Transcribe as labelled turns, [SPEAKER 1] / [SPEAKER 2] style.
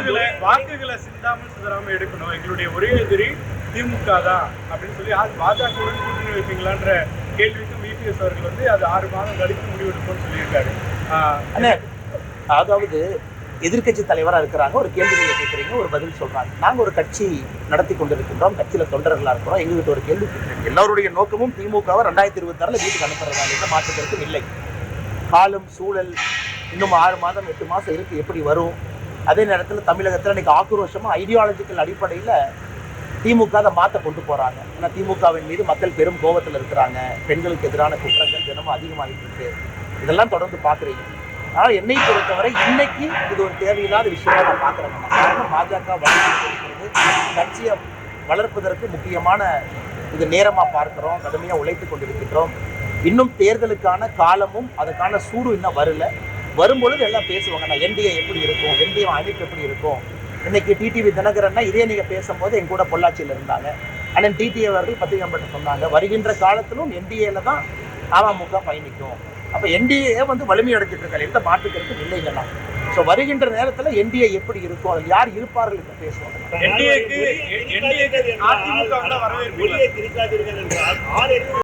[SPEAKER 1] வாக்குகளை வாக்குகளை சிந்தாமல் சிதறாம எடுக்கணும். எங்களுடைய ஒரே எதிரி திமுக தான் அப்படின்னு சொல்லி அது பாஜகவுடன் கூட்டணி வைப்பீங்களான்ற கேள்விக்கும் விபிஎஸ் அவர்கள் வந்து அது ஆறு மாதம் கழித்து முடிவெடுப்போம்னு சொல்லியிருக்காரு. ஆஹ்
[SPEAKER 2] அண்ணே, அதாவது எதிர்க்கட்சி தலைவராக இருக்கிறாங்க ஒரு கேள்வி நீங்கள் கேட்குறீங்க ஒரு பதில் சொல்கிறாங்க நாங்கள் ஒரு கட்சி நடத்தி கொண்டிருக்கின்றோம் கட்சியில் தொண்டர்களாக இருக்கிறோம். எங்ககிட்ட ஒரு கேள்வி எல்லோருடைய நோக்கமும் திமுகவை ரெண்டாயிரத்தி இருபத்தாறில் வீட்டுக்கு அனுப்புறதா எந்த மாற்றத்திற்கும் இல்லை. காலம் சூழல் இன்னும் ஆறு மாதம் எட்டு மாதம் இருக்குது எப்படி வரும்? அதே நேரத்தில் தமிழகத்தில் இன்றைக்கி ஆக்ரோஷமாக ஐடியாலஜிக்கல் அடிப்படையில் திமுக அதை மாற்ற கொண்டு போகிறாங்க ஏன்னா திமுகவின் மீது மக்கள் பெரும் கோபத்தில் இருக்கிறாங்க. பெண்களுக்கு எதிரான குற்றங்கள் தினமும் அதிகமாகிட்டு இருக்கு. இதெல்லாம் தொடர்ந்து பார்க்குறீங்க ஆனால் என்னை பொறுத்தவரை இன்னைக்கு இது ஒரு தேவையில்லாத விஷயமா நான் பார்க்குறேன் காரணம் பாஜக வளர்ந்து கட்சியை வளர்ப்பதற்கு முக்கியமான இது நேரமாக பார்க்குறோம் கடுமையாக உழைத்து கொண்டிருக்கின்றோம். இன்னும் தேர்தலுக்கான காலமும் அதுக்கான சூடு இன்னும் வரல. வரும்பொழுது எல்லாம் பேசுவாங்க நான் என்டிஏ எப்படி இருக்கும்? என்டிஏ அமைப்பு எப்படி இருக்கும்? இன்னைக்கு டிடிவி தினகரன்னா இதே நீங்க பேசும்போது என் கூட பொள்ளாச்சியில் இருந்தாங்க. அண்ணன் டிடிஏ அவர்கள் பத்திரிகை சொன்னாங்க வருகின்ற காலத்திலும் என்டிஏல தான் அமமுக பயணிக்கும். அப்ப என்டிஏ வந்து வலிமை அடைஞ்சிட்டு இருக்காரு. எந்த மாற்றுக்கருத்தும் இல்லைங்கண்ணா ஸோ வருகின்ற நேரத்துல என்டிஏ எப்படி இருக்கும்? அதில் யார் இருப்பார்கள் என்று பேசுவாங்க